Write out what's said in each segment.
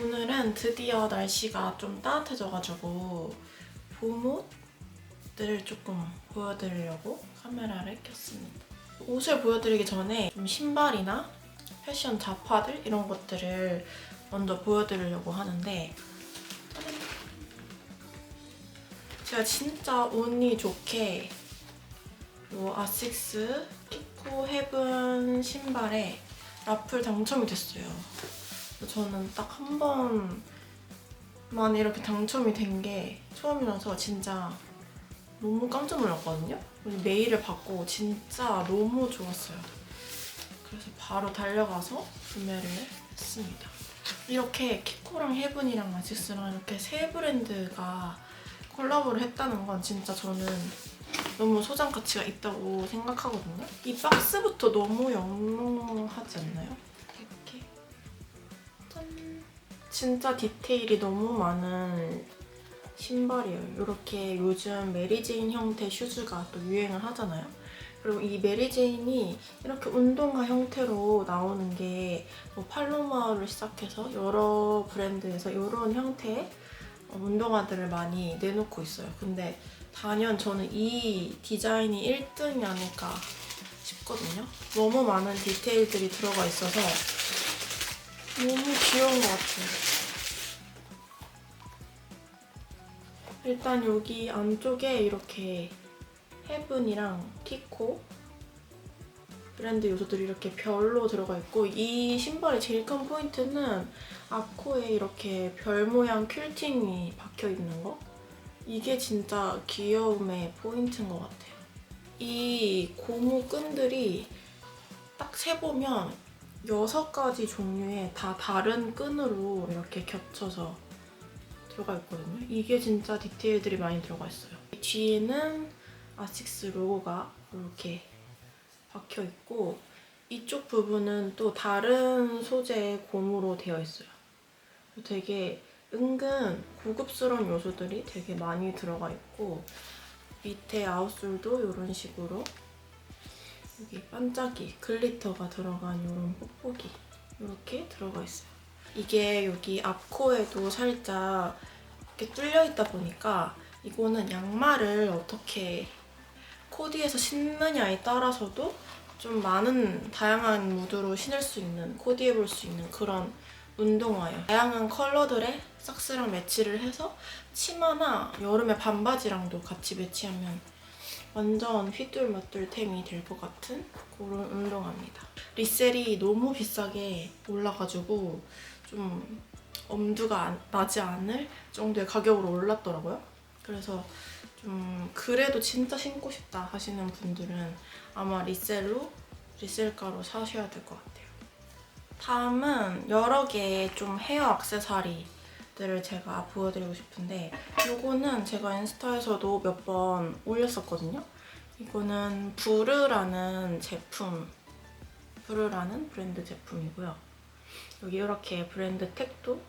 오늘은 드디어 날씨가 좀 따뜻해져가지고 봄옷들을 조금 보여드리려고 카메라를 켰습니다. 옷을 보여드리기 전에 좀 신발이나 패션 잡화들 이런 것들을 먼저 보여드리려고 하는데. 제가 진짜 운이 좋게 요 아식스 키코 헤븐 신발에 라플 당첨이 됐어요. 저는 딱 한 번만 이렇게 당첨이 된 게 처음이라서 진짜 너무 깜짝 놀랐거든요. 메일을 받고 진짜 너무 좋았어요. 그래서 바로 달려가서 구매를 했습니다. 이렇게 키코랑 헤븐이랑 아식스랑 이렇게 세 브랜드가 콜라보를 했다는 건 진짜 저는 너무 소장 가치가 있다고 생각하거든요. 이 박스부터 너무 영롱하지 않나요? 진짜 디테일이 너무 많은 신발이에요. 이렇게 요즘 메리제인 형태 슈즈가 또 유행을 하잖아요. 그리고 이 메리제인이 이렇게 운동화 형태로 나오는 게 뭐 팔로마를 시작해서 여러 브랜드에서 이런 형태의 운동화들을 많이 내놓고 있어요. 근데 단연 저는 이 디자인이 1등이 아닐까 싶거든요. 너무 많은 디테일들이 들어가 있어서 너무 귀여운 것 같아요. 일단 여기 안쪽에 이렇게 헤븐이랑 티코 브랜드 요소들이 이렇게 별로 들어가 있고 이 신발의 제일 큰 포인트는 앞코에 이렇게 별 모양 퀼팅이 박혀 있는 거 이게 진짜 귀여움의 포인트인 것 같아요. 이 고무 끈들이 딱 세보면 여섯 가지 종류의 다 다른 끈으로 이렇게 겹쳐서 들어가 있거든요. 이게 진짜 디테일들이 많이 들어가 있어요. 뒤에는 아식스 로고가 이렇게 박혀 있고 이쪽 부분은 또 다른 소재의 고무로 되어 있어요. 되게 은근 고급스러운 요소들이 되게 많이 들어가 있고 밑에 아웃솔도 이런 식으로 여기 반짝이 글리터가 들어간 이런 뽁뽁이 이렇게 들어가 있어요. 이게 여기 앞코에도 살짝 이렇게 뚫려 있다 보니까 이거는 양말을 어떻게 코디에서 신느냐에 따라서도 좀 많은 다양한 무드로 신을 수 있는 코디해 볼 수 있는 그런 운동화예요. 다양한 컬러들의 삭스랑 매치를 해서 치마나 여름에 반바지랑도 같이 매치하면 완전 휘뚤마뚤템이 될 것 같은 그런 운동화입니다. 리셀이 너무 비싸게 올라가지고 좀 엄두가 안- 나지 않을 정도의 가격으로 올랐더라고요. 그래서 좀 그래도 진짜 신고 싶다 하시는 분들은 아마 리셀로 리셀가로 사셔야 될 것 같아요. 다음은 여러 개의 좀 헤어 액세서리 들을 제가 보여드리고 싶은데 이거는 제가 인스타에서도 몇 번 올렸었거든요. 이거는 부르라는 제품, 부르라는 브랜드 제품이고요. 여기 이렇게 브랜드 택도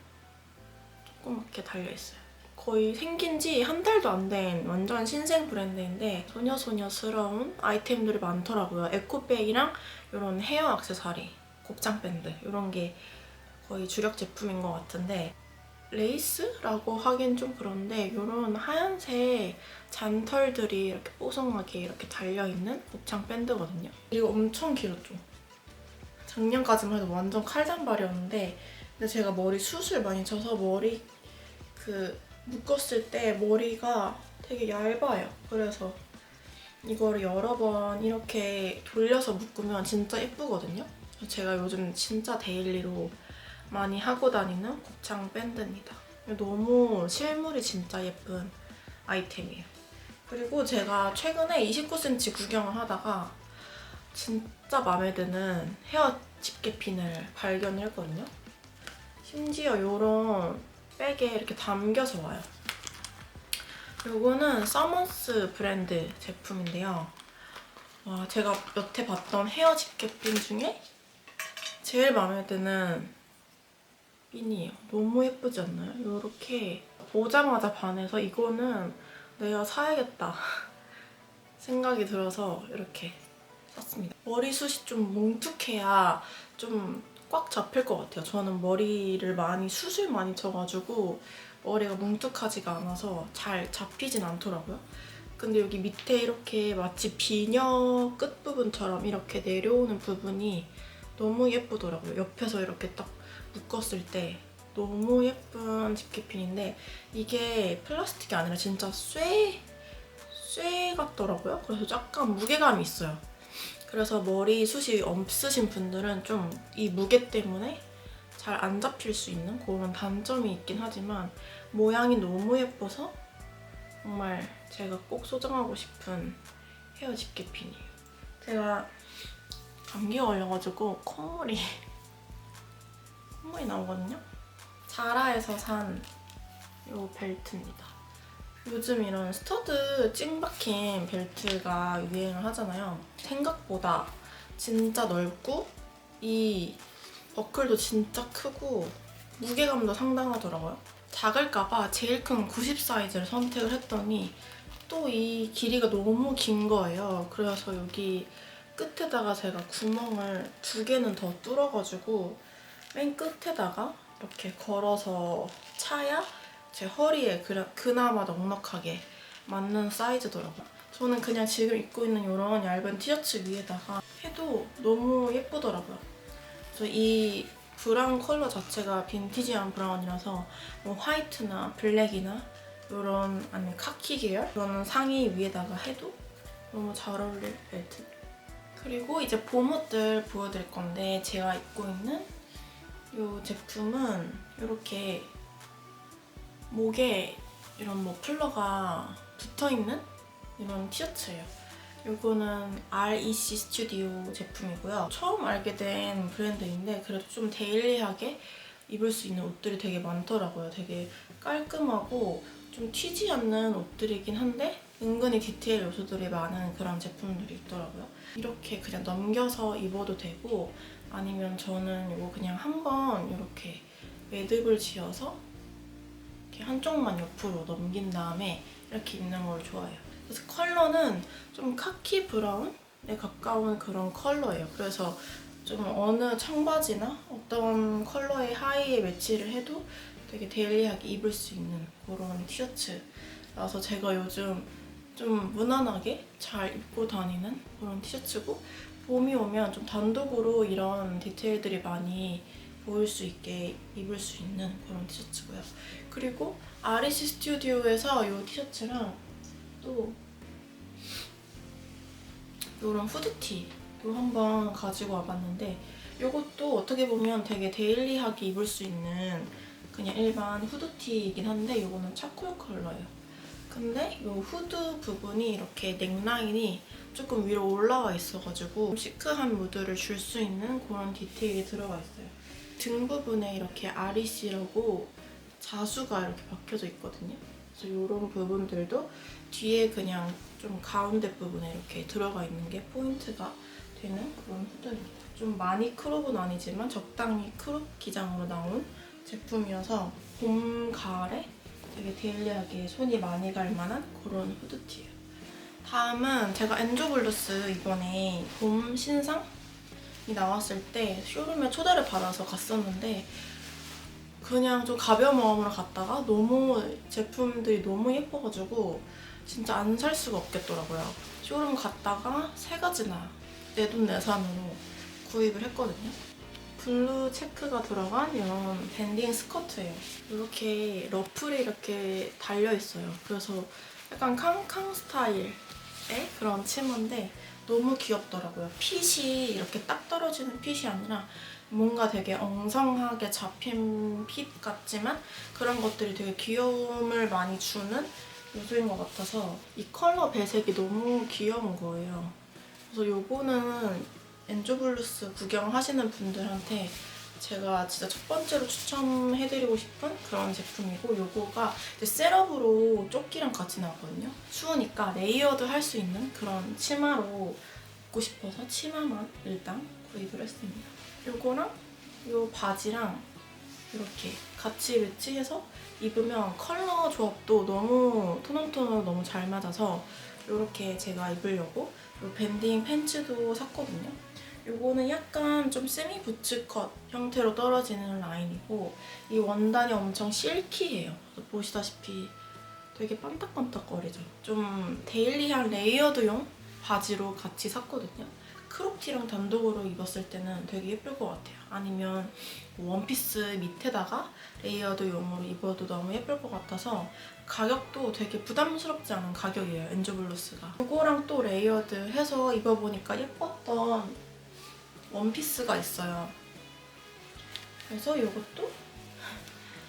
조그맣게 달려있어요. 거의 생긴 지 한 달도 안 된 완전 신생 브랜드인데 소녀소녀스러운 아이템들이 많더라고요. 에코백이랑 이런 헤어 액세서리, 곱창 밴드 이런 게 거의 주력 제품인 것 같은데 레이스라고 하긴 좀 그런데 이런 하얀색 잔털들이 이렇게 뽀송하게 이렇게 달려있는 곱창 밴드거든요. 그리고 엄청 길었죠. 작년까지만 해도 완전 칼단발이었는데 근데 제가 머리 숱을 많이 쳐서 머리 그 묶었을 때 머리가 되게 얇아요. 그래서 이거를 여러 번 이렇게 돌려서 묶으면 진짜 예쁘거든요. 제가 요즘 진짜 데일리로 많이 하고 다니는 곱창 밴드입니다. 너무 실물이 진짜 예쁜 아이템이에요. 그리고 제가 최근에 29cm 구경을 하다가 진짜 마음에 드는 헤어 집게핀을 발견을 했거든요. 심지어 이런 백에 이렇게 담겨서 와요. 요거는 서머스 브랜드 제품인데요. 와, 제가 여태 봤던 헤어 집게핀 중에 제일 마음에 드는 핀이에요. 너무 예쁘지 않나요? 이렇게 보자마자 반해서 이거는 내가 사야겠다 생각이 들어서 이렇게 샀습니다. 머리숱이 좀 뭉툭해야 좀 꽉 잡힐 것 같아요. 저는 머리를 많이 숱을 많이 쳐가지고 머리가 뭉툭하지가 않아서 잘 잡히진 않더라고요. 근데 여기 밑에 이렇게 마치 비녀 끝부분처럼 이렇게 내려오는 부분이 너무 예쁘더라고요. 옆에서 이렇게 딱 묶었을 때 너무 예쁜 집게핀인데 이게 플라스틱이 아니라 진짜 쇠, 쇠 같더라고요. 그래서 약간 무게감이 있어요. 그래서 머리 숱이 없으신 분들은 좀 이 무게 때문에 잘 안 잡힐 수 있는 그런 단점이 있긴 하지만 모양이 너무 예뻐서 정말 제가 꼭 소장하고 싶은 헤어 집게핀이에요. 제가 감기가 걸려가지고 콧물이 콧물이 나오거든요. 자라에서 산 이 벨트입니다. 요즘 이런 스터드 찡박힌 벨트가 유행을 하잖아요. 생각보다 진짜 넓고 이 버클도 진짜 크고 무게감도 상당하더라고요. 작을까봐 제일 큰 90 사이즈를 선택을 했더니 또 이 길이가 너무 긴 거예요. 그래서 여기 끝에다가 제가 구멍을 두 개는 더 뚫어가지고 맨 끝에다가 이렇게 걸어서 차야 제 허리에 그나마 넉넉하게 맞는 사이즈더라고요. 저는 그냥 지금 입고 있는 이런 얇은 티셔츠 위에다가 해도 너무 예쁘더라고요. 그래서 이 브라운 컬러 자체가 빈티지한 브라운이라서 뭐 화이트나 블랙이나 이런 아니면 카키 계열 이런 상의 위에다가 해도 너무 잘 어울릴 벨트. 그리고 이제 봄옷들 보여드릴 건데 제가 입고 있는 이 제품은 이렇게 목에 이런 머플러가 붙어있는 이런 티셔츠예요. 이거는 REC 스튜디오 제품이고요. 처음 알게 된 브랜드인데 그래도 좀 데일리하게 입을 수 있는 옷들이 되게 많더라고요. 되게 깔끔하고 좀 튀지 않는 옷들이긴 한데 은근히 디테일 요소들이 많은 그런 제품들이 있더라고요. 이렇게 그냥 넘겨서 입어도 되고 아니면 저는 이거 그냥 한 번 이렇게 매듭을 지어서 이렇게 한쪽만 옆으로 넘긴 다음에 이렇게 입는 걸 좋아해요. 그래서 컬러는 좀 카키 브라운에 가까운 그런 컬러예요. 그래서 좀 어느 청바지나 어떤 컬러의 하의에 매치를 해도 되게 데일리하게 입을 수 있는 그런 티셔츠라서 제가 요즘 좀 무난하게 잘 입고 다니는 그런 티셔츠고 봄이 오면 좀 단독으로 이런 디테일들이 많이 보일 수 있게 입을 수 있는 그런 티셔츠고요. 그리고 아리시 스튜디오에서 이 티셔츠랑 또 이런 후드티도 한번 가지고 와봤는데 이것도 어떻게 보면 되게 데일리하게 입을 수 있는 그냥 일반 후드티이긴 한데 이거는 차콜 컬러예요. 근데 이 후드 부분이 이렇게 넥라인이 조금 위로 올라와 있어가지고 시크한 무드를 줄 수 있는 그런 디테일이 들어가 있어요. 등 부분에 이렇게 아리씨라고 자수가 이렇게 박혀져 있거든요. 그래서 이런 부분들도 뒤에 그냥 좀 가운데 부분에 이렇게 들어가 있는 게 포인트가 되는 그런 후드입니다. 좀 많이 크롭은 아니지만 적당히 크롭 기장으로 나온 제품이어서 봄, 가을에 되게 데일리하게 손이 많이 갈 만한 그런 후드티예요. 다음은 제가 엔조블루스 이번에 봄 신상이 나왔을 때 쇼룸에 초대를 받아서 갔었는데 그냥 좀 가벼운 마음으로 갔다가 너무 제품들이 너무 예뻐가지고 진짜 안 살 수가 없겠더라고요. 쇼룸 갔다가 세 가지나 내 돈 내산으로 구입을 했거든요. 블루 체크가 들어간 이런 밴딩 스커트예요. 이렇게 러플이 이렇게 달려 있어요. 그래서 약간 캉캉 스타일의 그런 치마인데 너무 귀엽더라고요. 핏이 이렇게 딱 떨어지는 핏이 아니라 뭔가 되게 엉성하게 잡힌 핏 같지만 그런 것들이 되게 귀여움을 많이 주는 요소인 것 같아서 이 컬러 배색이 너무 귀여운 거예요. 그래서 요거는 엔조블루스 구경하시는 분들한테 제가 진짜 첫 번째로 추천해드리고 싶은 그런 제품이고 요거가 이제 셋업으로 조끼랑 같이 나왔거든요. 추우니까 레이어드 할 수 있는 그런 치마로 입고 싶어서 치마만 일단 구입을 했습니다. 요거랑 요 바지랑 이렇게 같이 매치해서 입으면 컬러 조합도 너무 톤온톤으로 너무 잘 맞아서 이렇게 제가 입으려고 요 밴딩 팬츠도 샀거든요. 요거는 약간 좀 세미 부츠컷 형태로 떨어지는 라인이고 이 원단이 엄청 실키해요. 보시다시피 되게 반딱반딱거리죠. 좀 데일리한 레이어드용 바지로 같이 샀거든요. 크롭티랑 단독으로 입었을 때는 되게 예쁠 것 같아요. 아니면 뭐 원피스 밑에다가 레이어드용으로 입어도 너무 예쁠 것 같아서 가격도 되게 부담스럽지 않은 가격이에요. 엔조블루스가. 이거랑 또 레이어드 해서 입어보니까 예뻤던 원피스가 있어요. 그래서 이것도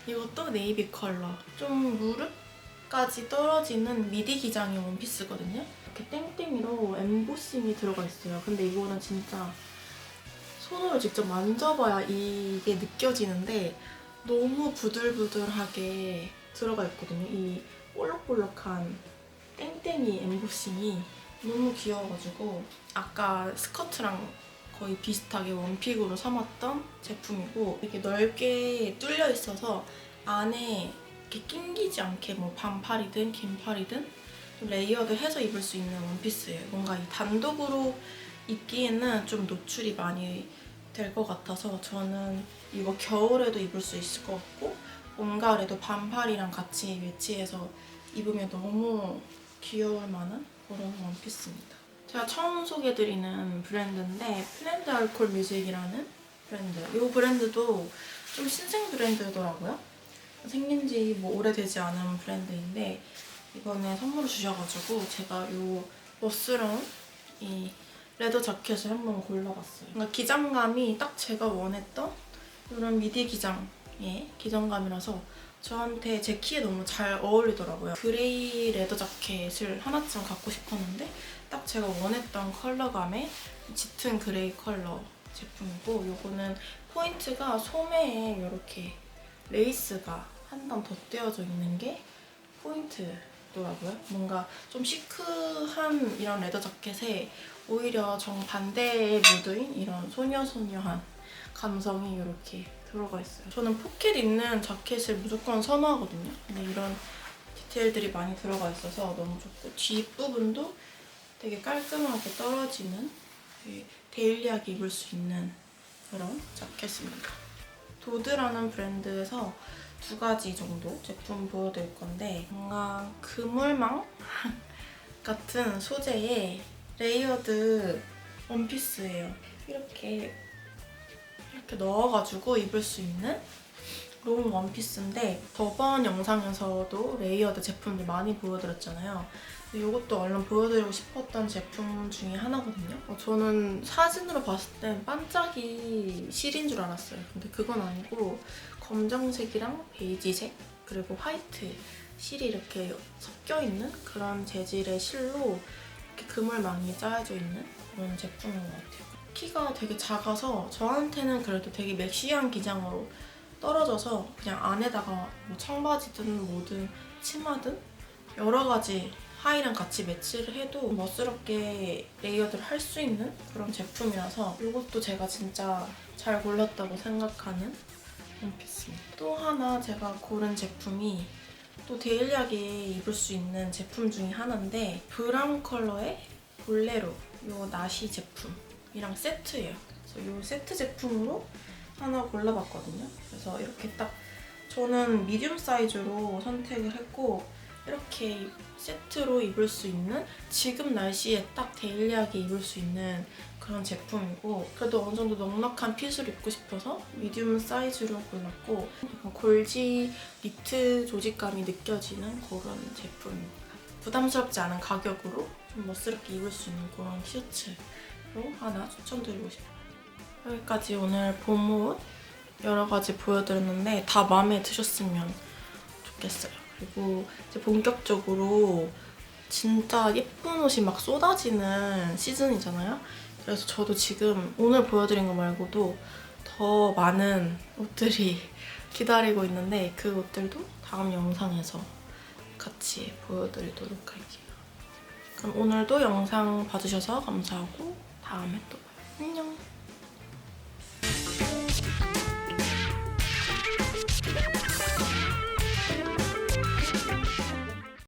이것도 네이비 컬러. 좀 무릎까지 떨어지는 미디 기장의 원피스거든요. 이렇게 땡땡이로 엠보싱이 들어가 있어요. 근데 이거는 진짜 손으로 직접 만져봐야 이게 느껴지는데 너무 부들부들하게 들어가 있거든요. 이 볼록볼록한 땡땡이 엠보싱이 너무 귀여워가지고 아까 스커트랑 거의 비슷하게 원픽으로 삼았던 제품이고 이렇게 넓게 뚫려 있어서 안에 이렇게 낑기지 않게 뭐 반팔이든 긴팔이든 좀 레이어드 해서 입을 수 있는 원피스예요. 뭔가 이 단독으로 입기에는 좀 노출이 많이 될 것 같아서 저는 이거 겨울에도 입을 수 있을 것 같고 봄, 가을에도 반팔이랑 같이 매치해서 입으면 너무 귀여울 만한 그런 원피스입니다. 제가 처음 소개해드리는 브랜드인데 플랜드 알콜 뮤직이라는 브랜드. 이 브랜드도 좀 신생 브랜드더라고요. 생긴 지 뭐 오래되지 않은 브랜드인데 이번에 선물을 주셔가지고 제가 이 머스름 이 레더 자켓을 한번 골라봤어요. 뭔가 기장감이 딱 제가 원했던 이런 미디 기장의 기장감이라서 저한테 제 키에 너무 잘 어울리더라고요. 그레이 레더 자켓을 하나쯤 갖고 싶었는데 딱 제가 원했던 컬러감의 짙은 그레이 컬러 제품이고 요거는 포인트가 소매에 이렇게 레이스가 한 단 덧대어져 있는 게 포인트더라고요. 뭔가 좀 시크한 이런 레더 자켓에 오히려 정반대의 무드인 이런 소녀소녀한 감성이 이렇게 들어가 있어요. 저는 포켓 있는 자켓을 무조건 선호하거든요. 근데 이런 디테일들이 많이 들어가 있어서 너무 좋고 뒷부분도 되게 깔끔하게 떨어지는 데일리하게 입을 수 있는 그런 자켓입니다. 도드라는 브랜드에서 두 가지 정도 제품 보여드릴 건데 뭔가 그물망 같은 소재의 레이어드 원피스예요. 이렇게 이렇게 넣어가지고 입을 수 있는 롱 원피스인데 저번 영상에서도 레이어드 제품들 많이 보여드렸잖아요. 이것도 얼른 보여드리고 싶었던 제품 중에 하나거든요. 어, 저는 사진으로 봤을 땐 반짝이 실인 줄 알았어요. 근데 그건 아니고 검정색이랑 베이지색 그리고 화이트 실이 이렇게 섞여 있는 그런 재질의 실로 이렇게 그물망이 짜여져 있는 그런 제품인 것 같아요. 키가 되게 작아서 저한테는 그래도 되게 맥시한 기장으로 떨어져서 그냥 안에다가 뭐 청바지든 뭐든 치마든 여러 가지 하의랑 같이 매치를 해도 멋스럽게 레이어드를 할 수 있는 그런 제품이라서 이것도 제가 진짜 잘 골랐다고 생각하는 원피스입니다. 또 하나 제가 고른 제품이 또 데일리하게 입을 수 있는 제품 중에 하나인데 브라운 컬러의 볼레로 이 나시 제품이랑 세트예요. 그래서 이 세트 제품으로 하나 골라봤거든요. 그래서 이렇게 딱 저는 미디움 사이즈로 선택을 했고 이렇게 세트로 입을 수 있는 지금 날씨에 딱 데일리하게 입을 수 있는 그런 제품이고 그래도 어느 정도 넉넉한 핏을 입고 싶어서 미디움 사이즈로 골랐고 약간 골지 니트 조직감이 느껴지는 그런 제품입니다. 부담스럽지 않은 가격으로 좀 멋스럽게 입을 수 있는 그런 티셔츠로 하나 추천드리고 싶어요. 여기까지 오늘 봄옷 여러 가지 보여드렸는데 다 마음에 드셨으면 좋겠어요. 그리고 이제 본격적으로 진짜 예쁜 옷이 막 쏟아지는 시즌이잖아요. 그래서 저도 지금 오늘 보여드린 거 말고도 더 많은 옷들이 기다리고 있는데 그 옷들도 다음 영상에서 같이 보여드리도록 할게요. 그럼 오늘도 영상 봐주셔서 감사하고 다음에 또 봐요. 안녕.